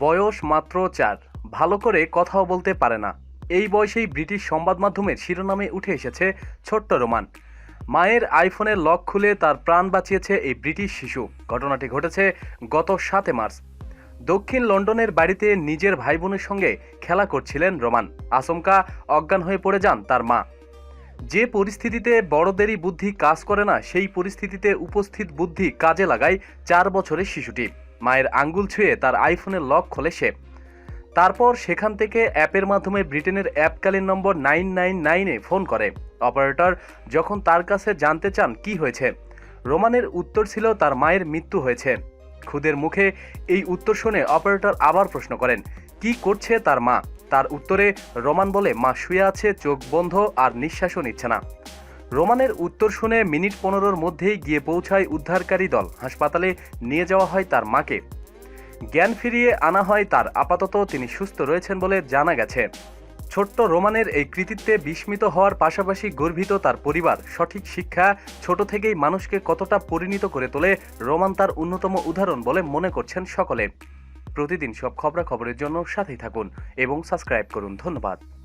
বয়স মাত্র চার। ভালো করে কথাও বলতে পারে না। এই বয়সেই ব্রিটিশ সংবাদ মাধ্যমের শিরোনামে উঠে এসেছে ছোট্ট রোমান। মায়ের আইফোনের লক খুলে তার প্রাণ বাঁচিয়েছে এই ব্রিটিশ শিশু। ঘটনাটি ঘটেছে গত সাতে মার্চ। দক্ষিণ লন্ডনের বাড়িতে নিজের ভাই বোনের সঙ্গে খেলা করছিলেন রোমান। আচমকা অজ্ঞান হয়ে পড়ে যান তার মা। যে পরিস্থিতিতে বড়দেরই বুদ্ধি কাজ করে না, সেই পরিস্থিতিতে উপস্থিত বুদ্ধি কাজে লাগায় চার বছরের শিশুটি। মায়ের আঙ্গুল ছুঁয়ে তার আইফোনের লক খোলে সে। তারপর সেখান থেকে অ্যাপের মাধ্যমে ব্রিটেনের অ্যাপকালীন নম্বর নাইন নাইন নাইনে ফোন করে। অপারেটর, যখন তার কাছে জানতে চান কি হয়েছে, রোমানের উত্তর ছিল তার মায়ের মৃত্যু হয়েছে। খুদের মুখে এই উত্তর শুনে অপারেটর আবার প্রশ্ন করেন, কি করছে তার মা? তার উত্তরে, রোমান বলে মা শুয়ে আছে, চোখ বন্ধ আর নিঃশ্বাসও নিচ্ছে না। রোমানের উত্তর শুনে মিনিট পনেরোর মধ্যেই গিয়ে পৌঁছায় উদ্ধারকারী দল। হাসপাতালে নিয়ে যাওয়া হয় তার মাকে। জ্ঞান ফিরিয়ে আনা হয় তার। আপাতত তিনি সুস্থ রয়েছেন বলে জানা গেছে। ছোট্ট রোমানের এই কৃতিত্বে বিস্মিত হওয়ার পাশাপাশি গর্বিত তার পরিবার। সঠিক শিক্ষা ছোট থেকেই মানুষকে কতটা পরিণত করে তোলে রোমান তার অন্যতম উদাহরণ বলে মনে করছেন সকলে। প্রতিদিন সব খবরাখবরের জন্য সাথেই থাকুন এবং সাবস্ক্রাইব করুন। ধন্যবাদ।